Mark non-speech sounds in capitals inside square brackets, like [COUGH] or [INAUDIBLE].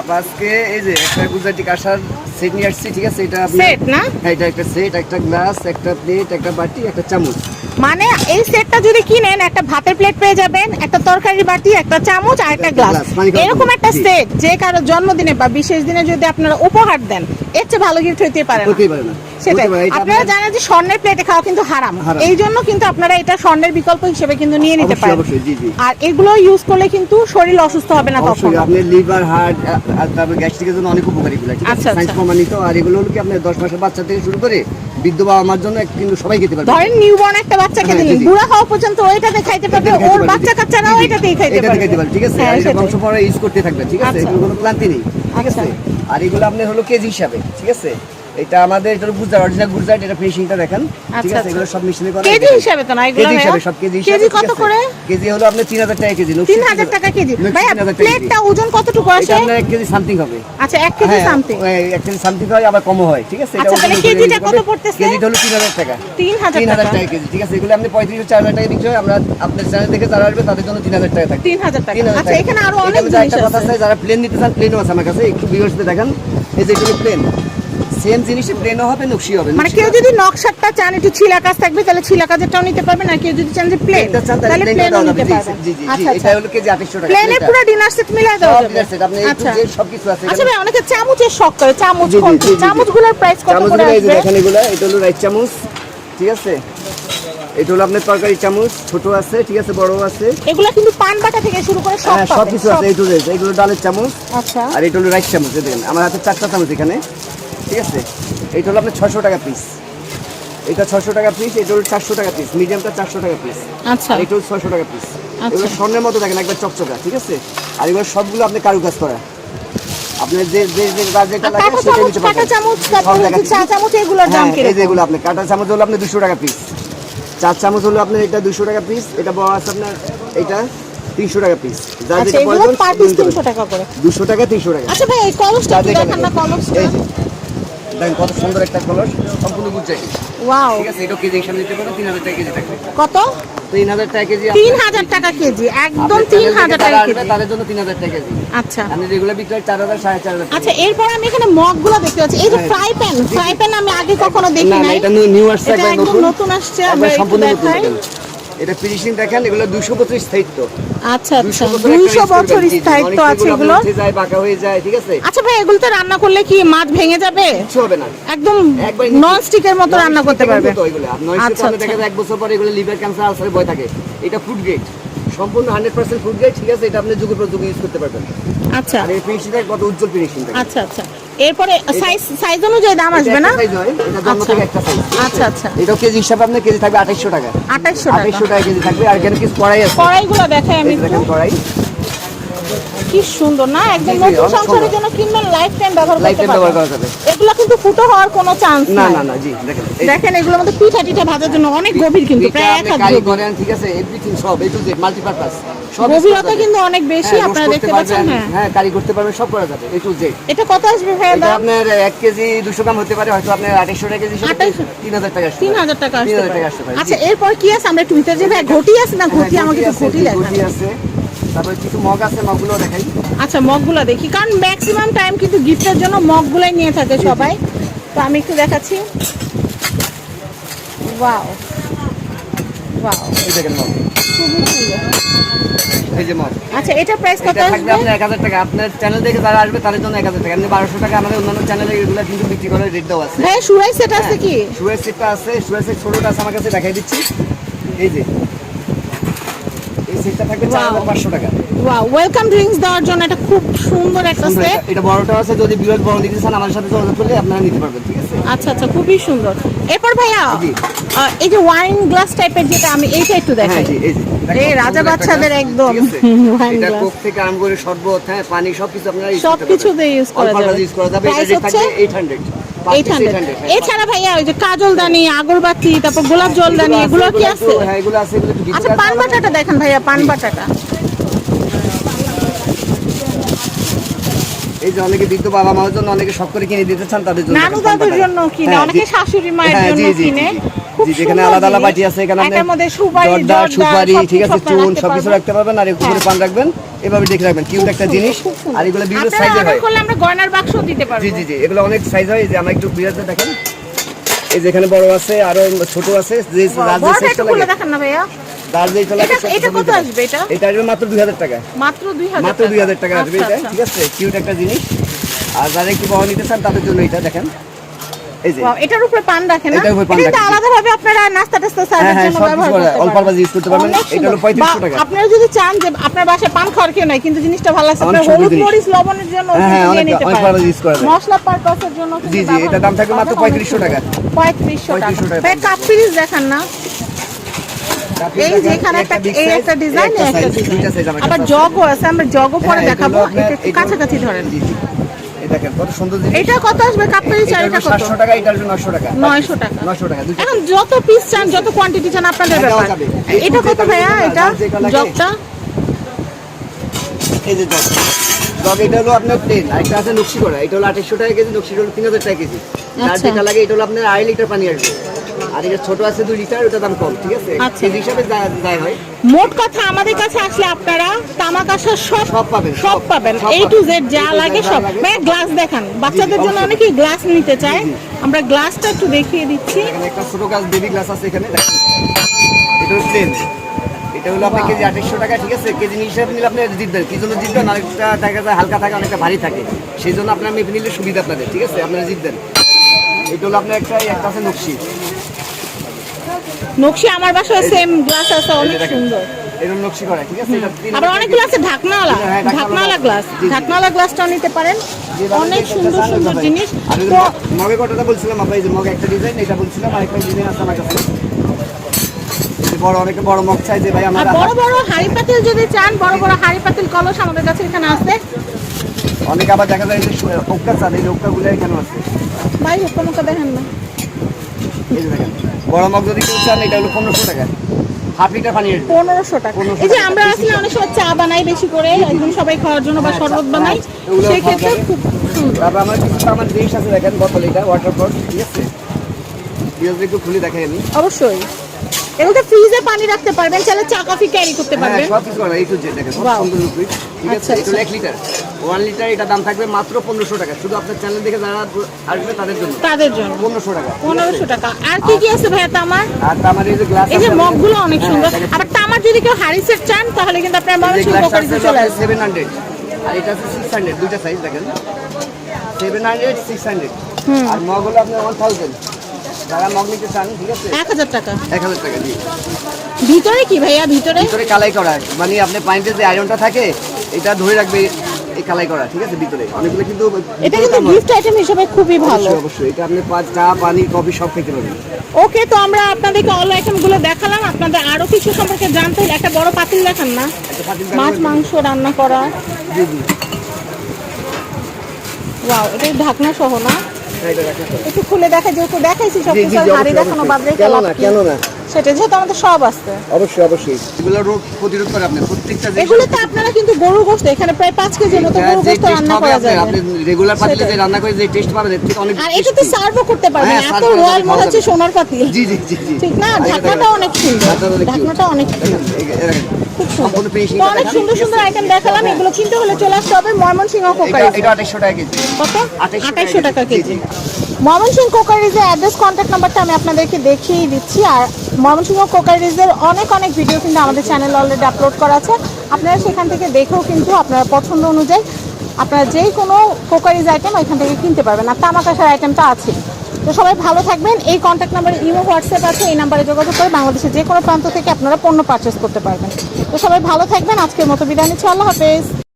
আজকে এই যে একটা গুজরাটি কাঁসার সেট নিয়ে আসছি ঠিক আছে? এটা আপনি সেট না? হ্যাঁ এটা একটা সেট একটা গ্লাস একটা প্লেট একটা বাটি একটা চামচ। মানে এই সেটটা যদি কিনেন একটা ভাতের প্লেট পেয়ে যাবেন একটা তরকারি বাটি একটা চামচ আর একটা গ্লাস এরকম একটা সেট যে কারও জন্মদিনে বা বিশেষ দিনে যদি আপনারা উপহার দেন এর চেয়ে ভালো গিফট হইতে পারে না। সেটাই। আপনারা জানেন যে স্বর্ণের প্লেটে খাওয়া কিন্তু হারাম। এই জন্য কিন্তু আপনারা এটা স্বর্ণের বিকল্প হিসেবে কিন্তু নিয়ে নিতে পারেন। আর এগুলো ইউজ করলে কিন্তু শরীর অসুস্থ হবে না তখন আপনার লিভার হার্ট তারপর গ্যাস্ট্রিকের জন্য অনেক উপকারী এগুলো। আচ্ছা, আচ্ছা। আর এগুলো হলো কি আপনার দশ মাসের বাচ্চা থেকে শুরু করে বৃদ্ধ বাবা মার জন্য কিন্তু সবাই খেতে পারবে ধরেন নিউবর্ন একটা বাচ্চাকে খেতে দিলেন। বুড়া হওয়া পর্যন্ত ওইটাতে খাইতে পারবে ওর বাচ্চা কাচ্চা কাচ্চারাও। এটাতেই খাইতে পারবে খাইতে পারবে ঠিক আছে হ্যাঁ, এটা বংশ পরে ইউজ করতে থাকবে ঠিক আছে আচ্ছা। এগুলো কোনো ক্লান্তি নেই ঠিক আচ্ছা। আছে আর এগুলো আপনার হলো কেজি হিসাবে ঠিক আছে এটা আমাদের এটা গুজরাট অরিজিনাল গুজরাট এটা ফিনিশিংটা দেখেন। ঠিক আচ্ছা, আছে এগুলো আচ্ছা। সব মেশিনে করা কেজি হিসাবে তো না এগুলো কেজি হিসাবে সব কেজি কেজি কত করে? কেজি হলো তিন হাজার টাকা কেজি তিন হাজার টাকা কেজি। ভাইয়া প্লেটটা ওজন কতটুকু আসে? আপনার এক কেজি সামথিং হবে। আচ্ছা এক কেজি হ্যাঁ, সামথিং ওই এক কেজি সামথিং হয় আবার কমও হয় ঠিক আছে? এটা আচ্ছা, তাহলে কেজিটা কত পড়তেছে? কেজিটা হলো তিন হাজার টাকা। তিন হাজার তিন হাজার টাকা। টাকা কেজি ঠিক আছে? এগুলো আপনি পঁয়ত্রিশ চার হাজার টাকা বিক্রি হয়। আমরা আপনার চ্যানেল থেকে যারা আসবে তাদের জন্য তিন হাজার টাকা থাকবে তিন হাজার টাকা। আচ্ছা এখানে আরও অনেক জিনিস আছে আছে। যারা প্লেন নিতে চান প্লেনও আছে আমার কাছে। একটু ভিউয়ার্সদের দেখেন। এই যে এগুলো প্লেন সেম জিনিসই প্লেনও হবে নকশি হবে মানে কেউ যদি নকশাটা চান একটু ছিলা কাজ থাকবে তাহলে ছিলা কাজেরটাও নিতে পারবেন আর কেউ যদি চান যে প্লেন তাহলে প্লেনও নিতে পারবেন জি জি জি আচ্ছা এটা আচ্ছা। হলো কেজি আঠাশশো টাকা প্লেনের প্লেনটা। পুরো ডিনার সেট মিলাই সব যাবে। dinner set, আপনি A to আচ্ছা Z আছে আচ্ছা ভাই অনেকে চামচের শখ করে চামচ। চামচগুলোর প্রাইস কত করে চামচগুলো এই যে আসবে? দেখেন এগুলো এটা হলো রাইস চামচ ঠিক আছে? এটা হলো আপনার তরকারি চামচ ছোট আছে ঠিক আছে বড় আছে। এগুলো কিন্তু পান বাটা থেকে শুরু করে সব হ্যাঁ সব কিছু আছে এই টু এগুলো ডালের চামচ। আচ্ছা। আর এটা হলো রাইস চামচ দেখেন আমার হাতে চারটা চামচ এখানে। ঠিক আছে? এইটা হলো আপনার ছশো টাকা পিস এটা ছশো টাকা পিস এটা হলো চারশো টাকা পিস মিডিয়ামটা চারশো টাকা পিস আচ্ছা। এটা হলো ছশো টাকা পিস আচ্ছা। এগুলো স্বর্ণের মতো দেখেন একবার চকচকা ঠিক আছে? আর এগুলো সবগুলো আপনি কারুকাজ করা। আপনার যে যে যে কাজ যেটা লাগে সেটা চামচ নিতে কাঁটা চামচ সব তারপর হচ্ছে দেখাচ্ছি। চা চামচ এগুলোর দাম হ্যাঁ, এই যেগুলো আপনি কাঁটা চামচ হলো আপনার দুশো টাকা পিস চার চামচ হলো আপনার এটা দুশো টাকা পিস এটা বড় আছে আপনার এটা টাকা পিস আচ্ছা যেটা প্রয়োজন পার পিস টাকা করে। দুশো টাকা তিনশো টাকা। আচ্ছা ভাই কলসটা যা একটু যেটা দেখান না কলসটা এই যে, দেখেন কত সুন্দর একটা কলস সম্পূর্ণ গুজরাটি ওয়াও ঠিক আছে এটা কেজি হিসাবে নিতে পারেন তিন হাজার টাকা কেজি থাকবে। কত? তিন হাজার টাকা কেজি তিন হাজার টাকা কেজি একদম তিন হাজার টাকা কেজি। তাদের জন্য তিন হাজার টাকা কেজি। আচ্ছা। আপনি যেগুলো বিক্রি চার হাজার সাড়ে চার হাজার আচ্ছা এরপর আমি এখানে মগগুলো দেখতে পাচ্ছি। এই যে। ফ্রাই প্যান ফ্রাই প্যান আমি আগে কখনো দেখি নাই। এটা নিউ আসছে একদম নতুন। নতুন আসছে আমরা সম্পূর্ণ দেখাই। এটা ফিনিশিং দেখেন এগুলো দুশো বছর স্থায়িত্ব। আচ্ছা আচ্ছা 200 বছর স্থায়িত্ব আছে এগুলো? এগুলো যায় বাঁকা হয়ে যায় ঠিক আছে? আচ্ছা ভাই এগুলোতে রান্না করলে কি মাছ ভেঙে যাবে? কিছু হবে না। একদম নন স্টিকের মতো রান্না করতে পারবে। আচ্ছা আচ্ছা, দেখা যায় এক বছর পরে এগুলো লিভার ক্যান্সার আলসারের ভয় থাকে। এটা ফুড গ্রেড সম্পূর্ণ হান্ড্রেড পার্সেন্ট ফুড গ্রেড ঠিক আছে? এটা আপনি যুগে ইউজ করতে পারবেন। আচ্ছা। আর এই ফিনিশিংটা কত উজ্জ্বল ফিনিশিং আচ্ছা আচ্ছা। এরপরে সাইজ সাইজ অনুযায়ী দাম আসবে না? আচ্ছা। আচ্ছা আচ্ছা। এটাও কেজি হিসাবে আপনার কেজি থাকবে আঠাইশশো টাকা। আঠাইশশো টাকা। আঠাইশশো টাকা কেজি থাকবে আর এখানে কিছু কড়াই আছে। কড়াইগুলো দেখাই আমি দেখেন কড়াই। কি সুন্দর না? একদম নতুন সংসারের জন্য কিনবেন লাইফ টাইম ব্যবহার করতে পারবেন। এগুলো কিন্তু ফুটো হওয়ার কোনো চান্স না না না জি দেখেন দেখেন এগুলোর মধ্যে পিঠা টিঠা ভাজার জন্য অনেক গভীর কিন্তু এটা প্রায় এক হাত ঠিক আছে এভরিথিং সব এ টু জেড মাল্টিপারপাস গভীরতা কিন্তু অনেক বেশি হ্যাঁ, আপনারা দেখতে পাচ্ছেন হ্যাঁ। হ্যাঁ কারি করতে পারবেন সব করা যাবে এ টু জেড এটা কত আসবে ভাইয়া এটা আপনার এক কেজি দুশো গ্রাম হতে পারে হয়তো আপনার আঠাইশশো টাকা কেজি হিসেবে 2800 তিন হাজার টাকা আসতে তিন পারে। হাজার টাকা তিন আসতে হাজার টাকা আসতে পারে আচ্ছা এরপর কি আছে? আমরা একটু ভিতরে যে ভাই ঘটি আছে না ঘটি? হ্যাঁ, আমাকে একটু আছে, ঘটি জি, দেখান। ঘটি আছে তারপরে কিছু মগ আছে মগগুলো দেখাই। আচ্ছা মগগুলো দেখি কারণ ম্যাক্সিমাম টাইম কিন্তু গিফটের জন্য মগগুলাই নিয়ে থাকে সবাই। তো আমি একটু দেখাচ্ছি। ওয়াও ওয়াও এই দেখেন মগ। আচ্ছা এটা প্রাইস কত থাকবে আপনার এক হাজার টাকা। আপনার চ্যানেল থেকে যারা আসবে তাদের জন্য এক হাজার টাকা। এমনি বারোশো টাকা আমাদের অন্যান্য চ্যানেলে এগুলো কিন্তু বিক্রি করার রেট দেওয়া আছে। হ্যাঁ সুরাই সেট আছে কি? সুরাই সেটটা আছে সুরাই সেট ছোটটা আছে আমার কাছে দেখাই দিচ্ছি। এই যে সেটটা থাকবে চার হাজার Wow. পাঁচশো টাকা। ওয়াও ওয়েলকাম ড্রিঙ্কস দেওয়ার জন্য এটা খুব সুন্দর একটা সেট এটা- এটা বড়টা আছে যদি বিরল বড় দিতে চান আমাদের সাথে যোগাযোগ করলে আপনারা নিতে পারবেন ঠিক আছে? আচ্ছা আচ্ছা খুবই সুন্দর। এরপর ভাইয়া এই যে ওয়াইন গ্লাস টাইপের যেটা আমি এইটা একটু হ্যাঁ দেখাই। এই রাজা বাচ্চাদের একদম। [LAUGHS] [LAUGHS] এটা কোক থেকে আরম্ভ করে শরবত হ্যাঁ পানি সবকিছু আপনারা সবকিছুতে পারবেন। করা অল্প অল্প যাবে। use করা যাবে। এটা হচ্ছে? 800 Per এইট হান্ড্রেড 800। এছাড়া ভাইয়া ওই যে কাজল দানি আগরবাতি তারপর গোলাপ জল দানি এগুলো কি আছে? আচ্ছা পান বাটাটা দেখেন ভাইয়া পান বাটাটা। এই যে অনেকে বৃদ্ধ বাবা মার জন্য অনেকে শখ করে কিনে দিতে চান তাদের জন্য নানু দাদুর জন্য কিনে হ্যাঁ, অনেকে শাশুড়ি মায়ের হ্যাঁ, জন্য কিনে। জি। যেখানে আলাদা আলাদা বাটি আছে এখানে মধ্যে সুপারি জর্দা জর্দা, সুপারি ঠিক আছে চুন সবকিছু পারবেন। রাখতে পারবেন আর হ্যাঁ। পান রাখবেন এভাবে দেখে রাখবেন কিউট একটা জিনিস। আর এগুলো বিভিন্ন হয়। করলে আমরা গয়নার বাক্স দিতে পারব। জি জি জি এগুলো অনেক সাইজ হয় যে আমার একটু দেখেন এই যে এখানে বড় আছে আরও ছোট আছে যে লাগে দেখান না ভাইয়া। এটা- এটা কত আসবে এটা? এটা আসবে মাত্র দুই হাজার টাকা। মাত্র টাকা। আসবে আচ্ছা, এটা ঠিক আছে কিউট একটা জিনিস। আর যারা একটু বড় নিতে চান তাদের জন্য এটা দেখেন। এই যে। এটার উপরে পান রাখে না? এটার উপরে পান এটা কিন্তু রাখে, আপনারা নাস্তা টাস্তা হ্যাঁ সার্ভের হ্যাঁ জন্য ব্যবহার কিছু করতে অল্প পারেন। ইউজ করতে পারবেন। এটা হলো সুন্দর। পঁয়ত্রিশশো বা টাকা। আপনারা যদি চান যে আপনার বাসায় পান খাওয়ার কেউ নাই কিন্তু জিনিসটা ভালো আছে অনেক হলুদ মরিচ লবণের জন্য নিয়ে নিতে অনেক পারেন। করা। মশলা পারপাসের জন্য জি, জি, ব্যবহার দাম থাকবে মাত্র 3500 টাকা। 3500 টাকা। ভাই কাপ দেখান না। এই যে এখানে একটা এই একটা ডিজাইন একটা আবার আছে। জগও আছে আমরা জগও পরে হ্যাঁ, দেখাবো। এটা কাছাকাছি ধরেন। এই দেখেন কত সুন্দর জিনিস। এটা কত আসবে? কাপ পিরিস এটা এটা কত? 700 টাকা এটা হলো 900 টাকা। 900 টাকা। 900 টাকা এখন যত পিস চান যত কোয়ান্টিটি চান আপনাদের ব্যাপার। দেওয়া যাবে। এই এটা কত যেটা ভাইয়া? এটা যার যেটা লাগে। জগটা? এই যে জগ। জগ এটা হলো আপনার 10 আর একটা আছে নকশি করা। এটা হলো 2800 টাকা কেজি নকশি হলো 3000 টাকা কেজি। আচ্ছা। যেটা লাগে এটা হলো আপনার আড়াই লিটার পানি আসবে। আর এটা ছোট আছে 2 লিটার ওটা দাম কম ঠিক আছে? আচ্ছা। কেজি হিসাবে যা যা হয়। মোট কথা আমাদের কাছে আসলে আপনারা তামাক আসার সব সব পাবেন, সব পাবেন এ টু জেড যা লাগে সব। সব গ্লাস দেখান। বাচ্চাদের জন্য। অনেকেই গ্লাস নিতে চায়। আমরা গ্লাসটা একটু দেখিয়ে দিচ্ছি। এখানে একটা ছোট গাছ বেবি গ্লাস আছে এখানে দেখেন। এটা প্লেন এটা হলো আপনার কেজি আঠাশশো টাকা ঠিক আছে? কেজি হিসাবে নিলে আপনি জিতবেন কি জন্য জিতবেন আরেকটা দেখা যায় হালকা থাকে অনেকটা ভারী থাকে। সেই জন্য আপনার মেপে নিলে সুবিধা আপনাদের ঠিক আছে? আপনারা জিতবেন। এটা হলো আপনার একটা একটা আছে নকশি। নকশি আমার বাসায় সেম গ্লাস আছে অনেক সুন্দর। হলো নকশি করা ঠিক আছে? এটা আবার হাজার অনেকগুলো আছে ঢাকনাওয়ালা। হ্যাঁ, ঢাকনাওয়ালা ঢাকনাওয়ালা গ্লাস। ঢাকনাওয়ালা নিতে পারেন। অনেক সুন্দর সুন্দর জিনিস। কথাটা বলছিলাম আপনার এই যে মগ একটা ডিজাইন এটা বলছিলাম ডিজাইন আছে আমার কাছে। বড় অনেকে বড় মগ চাই যে ভাই আমরা বড় বড় হাড়ি পাতিল যদি চান বড় বড় হাড়ি পাতিল কলস আমাদের কাছে এখানে আছে। অনেকে আবার দেখা যায় যে ওক্কা চান এই ওক্কাগুলো এখানে আছে। ভাই মুক্কা দেখেন না। এই দেখেন বড় মগ যদি কেউ চান এটা হলো পনেরোশো টাকা। হাফ লিটার পানি পনেরোশো টাকা। এই যে আমরা আসলে অনেক সময় চা বানাই বেশি করে একদম সবাই খাওয়ার জন্য বা হ্যাঁ, শরবত বানাই। এগুলো সেই খাওয়া ক্ষেত্রে যাবে। খুব তারপর আমার কিছু আমার জিনিস আছে দেখেন বোতল এটা ওয়াটার বট ঠিক আছে? একটু খুলে দেখাই আমি। অবশ্যই। এগুলোতে ফ্রিজে পানি রাখতে পারবেন চাইলে চা কফি ক্যারি করতে হ্যাঁ পারবেন। সব কিছু করা এই জেড দেখেন সুন্দর। ঠিক আছে? আচ্ছা, এটা আচ্ছা। এক লিটার। ওয়ান লিটার এটা দাম থাকবে মাত্র পনেরোশো টাকা। শুধু আপনার চ্যানেল দেখে যারা আসবে তাদের জন্য। তাদের জন্য। পনেরোশো টাকা। পনেরোশো টাকা। আর কি কি আছে ভাইয়া তামার? আর আমার এই যে গ্লাস এই যে মগগুলো অনেক সুন্দর। আবার তামার যদি কেউ হাড়ি সেট চান তাহলে কিন্তু আপনার মানুষ উপকারিতা চলে আসবে। সেভেন হান্ড্রেড আর এটা আছে সিক্স হান্ড্রেড দুইটা সাইজ দেখেন। সেভেন হান্ড্রেড সিক্স হান্ড্রেড আর মগ হলো আপনার ওয়ান থাউজেন্ড যারা মগ নিতে চান ঠিক আছে? এক হাজার টাকা। এক হাজার টাকা দিয়ে। ভিতরে কি ভাইয়া ভিতরে? ভিতরে কালাই করা। মানে আপনি পানিতে যে আয়রনটা থাকে এটা ধরে রাখবে এই কালাই করা ঠিক আছে ভিতরে। অনেকগুলো কিন্তু এটা কিন্তু গিফট আইটেম হিসেবে খুবই ভালো। অবশ্যই এটা আপনি পা- চা পানি কফি সব খেতে পারবেন। ওকে তো আমরা আপনাদেরকে অল আইটেমগুলো দেখালাম। আপনাদের আরও কিছু সম্পর্কে জানতে হলে একটা বড় পাতিল দেখান না। মাছ মাংস রান্না করা। জি জি। ওয়াও এটা ঢাকনা সহ না? হ্যাঁ, একটু খুলে দেখা যেহেতু দেখাইছি সব কিছু হাড়ি দেখানো বাদ। রেখে কেন না কেন না? সেটা যেহেতু আমাদের সব আছে। অবশ্যই অবশ্যই। এগুলো রোগ প্রতিরোধ করে আপনি প্রত্যেকটা জিনিস- এগুলোতে আপনারা কিন্তু গরু গোস্ত এখানে প্রায় পাঁচ কেজির মতো গরু যে রান্না করা যাবে আপনি রেগুলার পাতিলে যে রান্না করে যে টেস্ট পাবেন এর থেকে অনেক আর এটাতে tasty। সার্ভও করতে পারবেন হ্যাঁ, এত রয়্যাল মনে হচ্ছে সোনার পাতিল জি জি জি ঠিক না? ঢাকনাটা অনেক সুন্দর। ঢাকনাটা অনেক সুন্দর। তো অনেক সুন্দর সুন্দর আইটেম দেখালাম এগুলো কিনতে হলে চলে আসতে হবে ময়মনসিংহ এটা কোকারি এটা 2800 টাকা কেজি। কত? 2800 টাকা কেজি। জি। ময়মনসিংহ কোকারিজের অ্যাড্রেস কন্ট্যাক্ট নাম্বারটা আমি আপনাদেরকে দেখিয়ে দিচ্ছি আর ময়মনসিংহ কোকারিজের অনেক অনেক ভিডিও কিন্তু আমাদের চ্যানেলে অলরেডি আপলোড করা আছে। আপনারা সেখান থেকে দেখেও কিন্তু আপনারা পছন্দ অনুযায়ী আপনারা যেই কোনো কোকারিজ আইটেম ওইখান থেকে কিনতে পারবেন। আর তামাক আসার আইটেমটা আছে। তো সবাই ভালো থাকবেন। এই কন্ট্যাক্ট নাম্বারে ইমো হোয়াটসঅ্যাপ আছে। এই নাম্বারে যোগাযোগ করে বাংলাদেশের যে কোনো প্রান্ত থেকে আপনারা পণ্য পারচেস করতে পারবেন। তো সবাই ভালো থাকবেন। আজকের মতো বিদায় নিচ্ছি। আল্লাহ হাফেজ।